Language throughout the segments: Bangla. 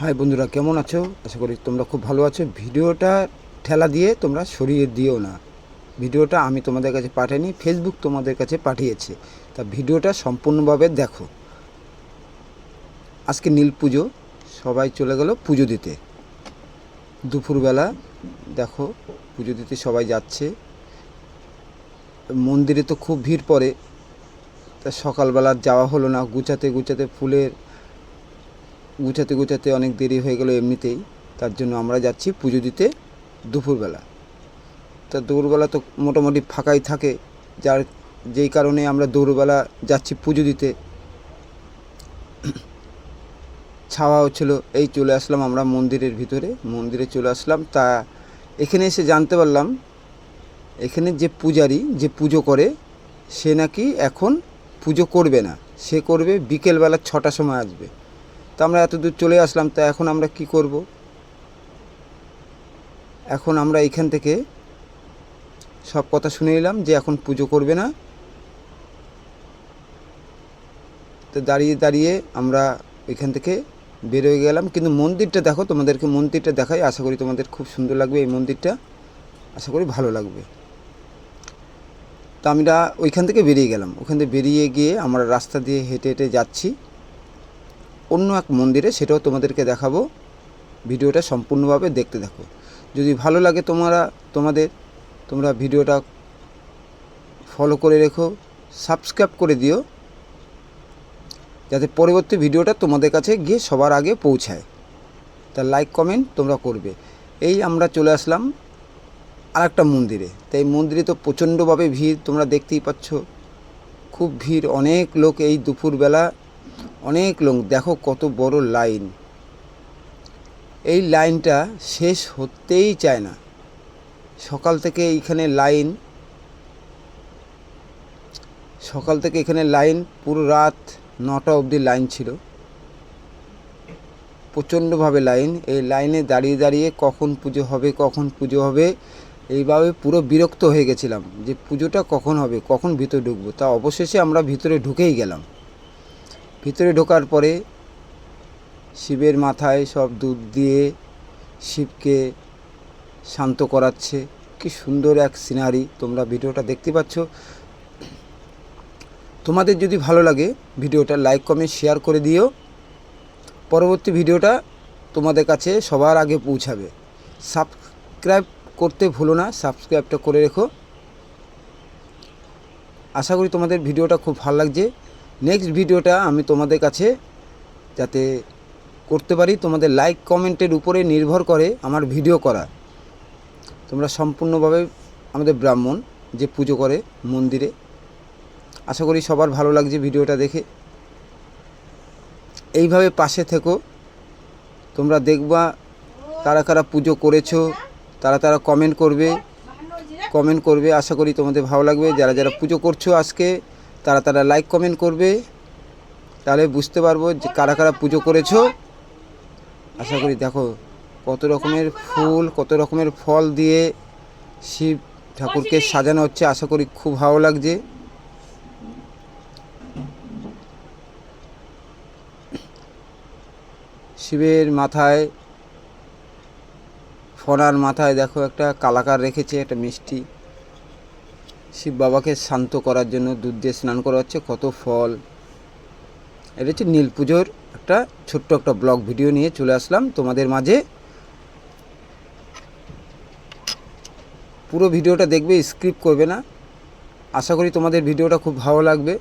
হাই বন্ধুরা, কেমন আছো? আশা করি তোমরা খুব ভালো আছো। ভিডিওটা ঠেলা দিয়ে তোমরা সরিয়ে দিও না। ভিডিওটা আমি তোমাদের কাছে পাঠাইনি ফেসবুক তোমাদের কাছে পাঠিয়েছে। তা ভিডিওটা সম্পূর্ণভাবে দেখো। আজকে নীল পুজো, সবাই চলে গেল পুজো দিতে। দুপুরবেলা, দেখো, পুজো দিতে সবাই যাচ্ছে। মন্দিরে তো খুব ভিড় পড়ে। তা সকালবেলা যাওয়া হলো না, গুছাতে গুছাতে ফুলের গুছাতে গুছাতে অনেক দেরি হয়ে গেল এমনিতেই। তার জন্য আমরা যাচ্ছি পুজো দিতে দুপুরবেলা। তা দুপুরবেলা তো মোটামুটি ফাঁকাই থাকে। যার যেই কারণে আমরা দুপুরবেলা যাচ্ছি পুজো দিতে। ছাওয়া হচ্ছিল, এই চলে আসলাম আমরা মন্দিরের ভিতরে। মন্দিরে চলে আসলাম। তা এখানে এসে জানতে পারলাম, এখানে যে পূজারি যে পুজো করে, সে নাকি এখন পুজো করবে না। সে করবে বিকেলবেলা ছটার সময় আসবে। তা আমরা এত দূর চলে আসলাম, তা এখন আমরা কি করব? এখন আমরা এইখান থেকে সব কথা শুনে নিলাম যে এখন পুজো করবে না। তো দাঁড়িয়ে দাঁড়িয়ে আমরা ওইখান থেকে বেরোয় গেলাম। কিন্তু মন্দিরটা দেখো, তোমাদেরকে মন্দিরটা দেখাই। আশা করি তোমাদের খুব সুন্দর লাগবে এই মন্দিরটা। আশা করি ভালো লাগবে। তো আমরা ওইখান থেকে বেরিয়ে গেলাম। ওখান থেকে বেরিয়ে গিয়ে আমরা রাস্তা দিয়ে হেঁটে হেঁটে যাচ্ছি। অন্য এক মন্দিরে, সেটাও তোমাদেরকে দেখাবো। ভিডিওটা সম্পূর্ণভাবে দেখতে দেখো যদি ভালো লাগে তোমরা, তোমাদের, তোমরা ভিডিওটা ফলো করে রেখো সাবস্ক্রাইব করে দিও, যাতে পরবর্তী ভিডিওটা তোমাদের কাছে গিয়ে সবার আগে পৌঁছায়। তা লাইক কমেন্ট তোমরা করবে। এই আমরা চলে আসলাম আর একটা মন্দিরে তাই মন্দিরে তো প্রচণ্ডভাবে ভিড়, তোমরা দেখতেই পাচ্ছ। খুব ভিড়, অনেক লোক এই দুপুরবেলা অনেক লোক দেখো কত বড় লাইন এই লাইনটা শেষ হতেই চায় না। সকাল থেকে এইখানে লাইন সকাল থেকে এখানে লাইন পুরো রাত নটা অবধি লাইন ছিল। প্রচণ্ডভাবে লাইন এই লাইনে দাঁড়িয়ে দাঁড়িয়ে কখন পুজো হবে, কখন পুজো হবে, এইভাবে পুরো বিরক্ত হয়ে গেছিলাম যে পুজোটা কখন হবে, কখন ভিতরে ঢুকবো। তা অবশেষে আমরা ভিতরে ঢুকেই গেলাম। ভিতরে ঢোকার পরে শিবের মাথায় সব দুধ দিয়ে শিবকে শান্ত করাচ্ছে। কি সুন্দর এক সিনারি তোমরা ভিডিওটা দেখতে পাচ্ছ। তোমাদের যদি ভালো লাগে ভিডিওটা লাইক, কমেন্ট, শেয়ার করে দিও। পরবর্তী ভিডিওটা তোমাদের কাছে সবার আগে পৌঁছাবে। সাবস্ক্রাইব করতে ভুলো না, সাবস্ক্রাইবটা করে রেখো। আশা করি তোমাদের ভিডিওটা খুব ভালো লাগছে। নেক্সট ভিডিওটা আমি তোমাদের কাছে যাতে করতে পারি, তোমাদের লাইক কমেন্টের উপরে নির্ভর করে আমার ভিডিও করা। তোমরা সম্পূর্ণভাবে আমাদের ব্রাহ্মণ যে পুজো করে মন্দিরে। আশা করি সবার ভালো লাগছে ভিডিওটা দেখে। এইভাবে পাশে থেকো। তোমরা দেখবা কারা কারা পুজো করেছ, তারা তারা কমেন্ট করবে। কমেন্ট করবে, আশা করি তোমাদের ভালো লাগবে। যারা যারা পুজো করছ আজকে তারা তারা লাইক কমেন্ট করবে। তাহলে বুঝতে পারব যে কারা কারা পুজো করেছ। আশা করি দেখো কত রকমের ফুল, কত রকমের ফল দিয়ে শিব ঠাকুরকে সাজানো হচ্ছে। আশা করি খুব ভালো লাগছে। শিবের মাথায়, ফনার মাথায় দেখো একটা কালাকার রেখেছে, একটা মিষ্টি। শিব বাবাকে শান্ত করার জন্য দুধ দিয়ে স্নান করা হচ্ছে, কত ফল। এটা হচ্ছে নীল পুজোর একটা ছোট্ট একটা ব্লগ ভিডিও নিয়ে চলে আসলাম তোমাদের মাঝে। পুরো ভিডিওটা দেখবে স্ক্রিপ্ট করবে না। আশা করি তোমাদের ভিডিওটা খুব ভালো লাগবে।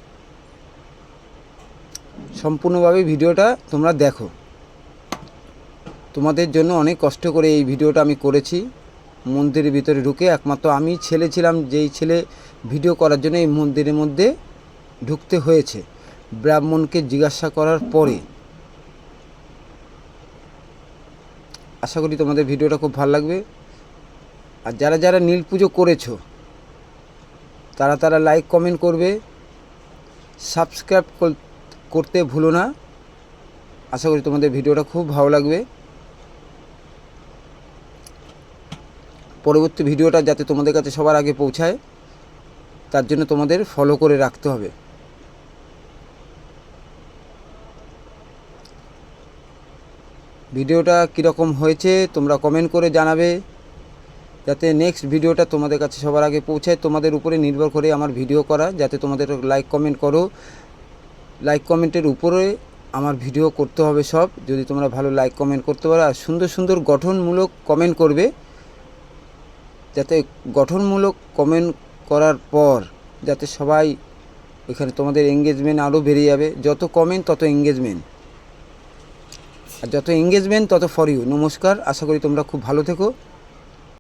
সম্পূর্ণভাবে ভিডিওটা তোমরা দেখো। তোমাদের জন্য অনেক কষ্ট করে এই ভিডিওটা আমি করেছি। মন্দিরের ভিতরে ঢুকে একমাত্র আমি ছেলে ছিলাম, যেই ছেলে ভিডিও করার জন্য এই মন্দিরের মধ্যে ঢুকতে হয়েছে। ব্রাহ্মণকে জিজ্ঞাসা করার পরে। আশা করি তোমাদের ভিডিওটা খুব ভালো লাগবে। আর যারা যারা নীল পুজো করেছ, তারা তারা লাইক কমেন্ট করবে। সাবস্ক্রাইব করতে ভুলো না। আশা করি তোমাদের ভিডিওটা খুব ভালো লাগবে। পরবর্তী ভিডিওটা যাতে তোমাদের কাছে সবার আগে পৌঁছায়, তার জন্য তোমাদের ফলো করে রাখতে হবে। ভিডিওটা কীরকম হয়েছে তোমরা কমেন্ট করে জানাবে। যাতে নেক্সট ভিডিওটা তোমাদের কাছে সবার আগে পৌঁছায়, তোমাদের উপরে নির্ভর করে আমার ভিডিও করা। যাতে তোমাদের লাইক কমেন্ট করো। লাইক কমেন্টের উপরে আমার ভিডিও করতে হবে সব। যদি তোমরা ভালো লাইক কমেন্ট করতে পারো আর সুন্দর সুন্দর গঠনমূলক কমেন্ট করবে যাতে গঠনমূলক কমেন্ট করার পর যাতে সবাই ওইখানে তোমাদের এঙ্গেজমেন্ট আরও বেড়ে যাবে। যত কমেন্ট তত এঙ্গেজমেন্ট আর যত এঙ্গেজমেন্ট তত ফর ইউ নমস্কার, আশা করি তোমরা খুব ভালো থেকো।